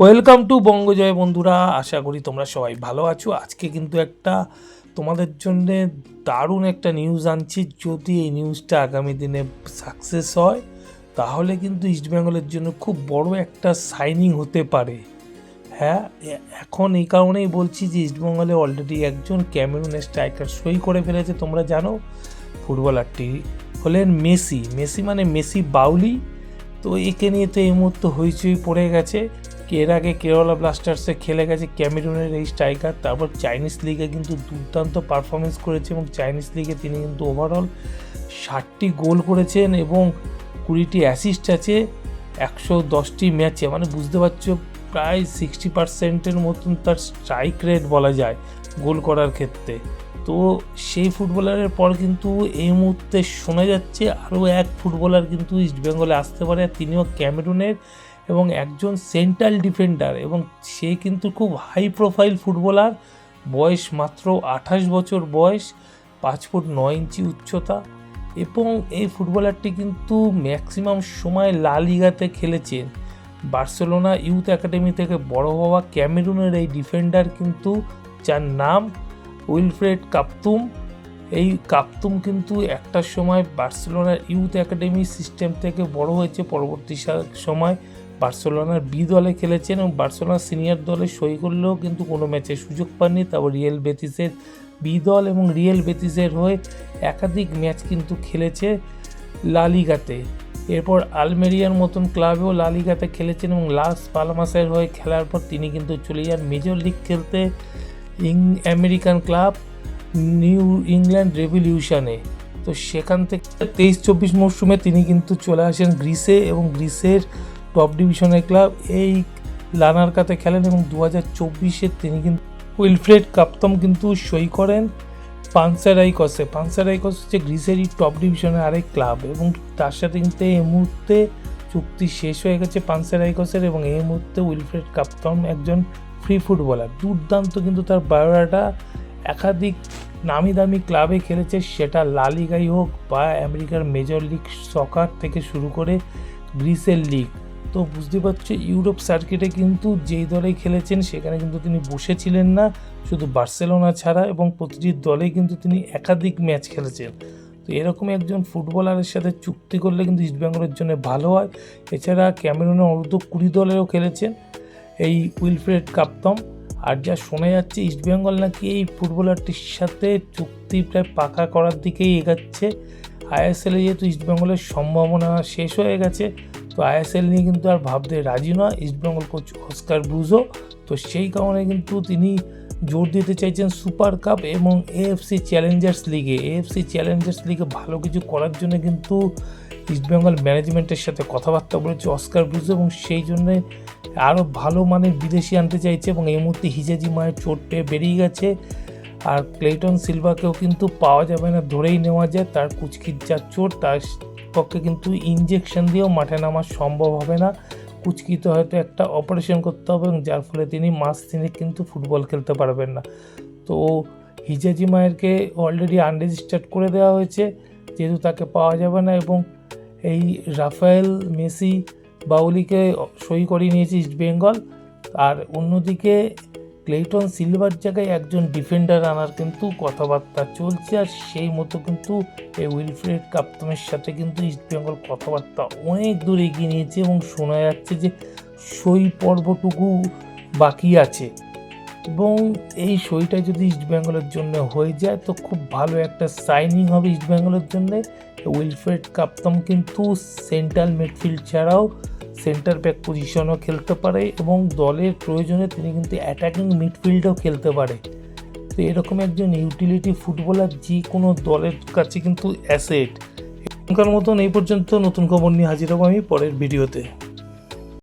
Welcome to বঙ্গজয় বন্ধুরা। আশা করি তোমরা সবাই ভালো আছো। আজকে কিন্তু একটা তোমাদের জন্যে দারুণ একটা নিউজ আনছি। যদি এই নিউজটা আগামী দিনে সাকসেস হয়, তাহলে কিন্তু ইস্টবেঙ্গলের জন্য খুব বড় একটা সাইনিং হতে পারে। হ্যাঁ এখন এই কারণেই বলছি যে ইস্টবেঙ্গলে অলরেডি একজন ক্যামেরুনের স্ট্রাইকার সই করে ফেলেছে, তোমরা জানো। ফুটবলারটি হলেন মেসি। মেসি মানে মেসি বাউলি। তো একে নিয়ে তো এই মুহূর্তে হইচই পড়ে গেছে। এর আগে কেরালা ব্লাস্টার্সে খেলে গেছে ক্যামেরুনের এই স্ট্রাইকার, তারপর চাইনিজ লিগে কিন্তু দুর্দান্ত পারফরমেন্স করেছে এবং চাইনিজ লিগে তিনি কিন্তু ওভারঅল ষাটটি গোল করেছেন এবং কুড়িটি অ্যাসিস্ট আছে, একশো দশটি ম্যাচে মানে বুঝতে পারছ, প্রায় সিক্সটি পার্সেন্টের মতন তার স্ট্রাইক রেট বলা যায় গোল করার ক্ষেত্রে। তো সেই ফুটবলারের পর কিন্তু এই মুহূর্তে শোনা যাচ্ছে আরও এক ফুটবলার কিন্তু ইস্টবেঙ্গলে আসতে পারে তিনিও ক্যামেরুনের এবং একজন সেন্ট্রাল ডিফেন্ডার এবং সে কিন্তু খুব হাই প্রোফাইল ফুটবলার বয়স মাত্র আঠাশ বছর বয়স, পাঁচ ফুট নয় ইঞ্চি উচ্চতা এবং এই ফুটবলারটি কিন্তু ম্যাক্সিমাম সময় লা লিগাতে খেলেছেন বার্সেলোনা ইউথ একাডেমি থেকে বড় হওয়া ক্যামেরুনের এই ডিফেন্ডার কিন্তু যার নাম উইলফ্রেড কাপতুম। এই কাপতুম কিন্তু একটা সময় বার্সেলোনার ইউথ একাডেমি সিস্টেম থেকে বড় হয়েছে, পরবর্তী সময় বার্সেলোনার বি দলে খেলেছেন এবং বার্সেলোনার সিনিয়র দলে সই করলেও কিন্তু কোনো ম্যাচে সুযোগ পাননি। তারপর রিয়েল বেতিসের বি দল এবং রিয়েল বেতিসের হয়ে একাধিক ম্যাচ কিন্তু খেলেছে লালিগাতে এরপর আলমেরিয়ার মতন ক্লাবেও লালিগাতে খেলেছেন এবং লাস পালমাসের হয়ে খেলার পর তিনি কিন্তু চলে যান মেজর লিগ খেলতে ইং আমেরিকান ক্লাব নিউ ইংল্যান্ড রেভলিউশনে। তো সেখান থেকে তেইশ চব্বিশ মরশুমে তিনি কিন্তু চলে আসেন গ্রিসে এবং গ্রিসের টপ ডিভিশনের ক্লাব এই লানারকাতে খেলেন এবং দু হাজার চব্বিশে তিনি কিন্তু উইলফ্রেড কাপ্তম কিন্তু সই করেন পানসারাইকসে। পানসারাইকস হচ্ছে গ্রিসেরই টপ ডিভিশনের আরেক ক্লাব এবং তার সাথে কিন্তু এই মুহূর্তে চুক্তি শেষ হয়ে গেছে পানসারাইকসের এবং এই মুহূর্তে উইলফ্রেড কাপ্তম একজন ফ্রি ফুটবলার দুর্দান্ত কিন্তু তার বায়োডাটা একাধিক নামি দামি ক্লাবে খেলেছে, সেটা লালিগাই হোক বা আমেরিকার মেজর লিগ সকার থেকে শুরু করে গ্রিসের লিগ তো বুঝতে পারছ, ইউরোপ সার্কিটে কিন্তু যেই দলে খেলেছেন সেখানে কিন্তু তিনি বসেছিলেন না, শুধু বার্সেলোনা ছাড়া এবং প্রতিটি দলে কিন্তু তিনি একাধিক ম্যাচ খেলেছেন। তো এরকম একজন ফুটবলারের সাথে চুক্তি করলে কিন্তু ইস্টবেঙ্গলের জন্য ভালো হয়। এছাড়া ক্যামেরুনের অর্ধ কুড়ি দলেরও খেলেছেন এই উইলফ্রেড কাপ্তম। আর যা শোনা যাচ্ছে ইস্টবেঙ্গল নাকি এই ফুটবলারটির সাথে চুক্তি প্রায় পাকা করার দিকেই এগাচ্ছে। আইএসএলে যেহেতু ইস্টবেঙ্গলের সম্ভাবনা শেষ হয়ে গেছে তো আইএসএল নিয়ে কিন্তু আর ভাবতে রাজি নয়। ইস্টবেঙ্গল কোচ অস্কার ব্রুজো তো সেই কারণে কিন্তু তিনি জোর দিতে চাইছেন সুপার কাপ এবং এএফসি চ্যালেঞ্জার্স লিগে এএফসি চ্যালেঞ্জার্স লিগে ভালো কিছু করার জন্য কিন্তু ইস্টবেঙ্গল ম্যানেজমেন্টের সাথে কথাবার্তা বলেছে অস্কার ব্রুজো এবং সেই জন্যে আরও ভালো মানের বিদেশি আনতে চাইছে এবং এই মুহূর্তে হিজাজি মায়ের চোট পেয়ে বেরিয়ে গেছে। আর ক্লেটন সিলভাকেও কিন্তু পাওয়া যাবে না, ধরেই নেওয়া যায়। তার কুচকির যা চোট, তার পক্ষে কিন্তু ইঞ্জেকশন দিয়েও মাঠে নামা সম্ভব হবে না। কুচকিতে হয়তো একটা অপারেশন করতে হবে এবং যার ফলে তিনি মাস তিনি কিন্তু ফুটবল খেলতে পারবেন না। তো হিজাজি মায়েরকে অলরেডি আনরেজিস্টার্ড করে দেওয়া হয়েছে, যেহেতু তাকে পাওয়া যাবে না এবং এই রাফায়েল মেসি বাউলিকে সই করিয়ে নিয়েছে ইস্ট বেঙ্গল। আর অন্যদিকে ক্লেটন সিলভার জায়গায় একজন ডিফেন্ডার আনার কিন্তু কথাবার্তা চলছে, আর সেই মতো কিন্তু এই উইলফ্রেড কাপ্তমের সাথে কিন্তু ইস্ট বেঙ্গল কথাবার্তা অনেক দূর এগিয়ে নিয়েছে এবং শোনা যাচ্ছে যে সই পর্বটুকু বাকি আছে। এবং এই সইটা যদি ইস্ট বেঙ্গলের জন্য হয়ে যায়, তো খুব ভালো একটা সাইনিং হবে ইস্ট বেঙ্গলের জন্য। উইলফ্রেড কাপ্তম কিন্তু সেন্ট্রাল মিডফিল্ড ছাড়াও সেন্টার ব্যাক পজিশনও খেলতে পারে এবং দলের প্রয়োজনে তিনি কিন্তু অ্যাটাকিং মিডফিল্ডও খেলতে পারে। তো এরকম একজন ইউটিলিটি ফুটবলার যে কোনো দলের কাছে কিন্তু অ্যাসেট এখনকার মতন এই পর্যন্ত নতুন খবর নিয়ে হাজির হব আমি পরের ভিডিওতে।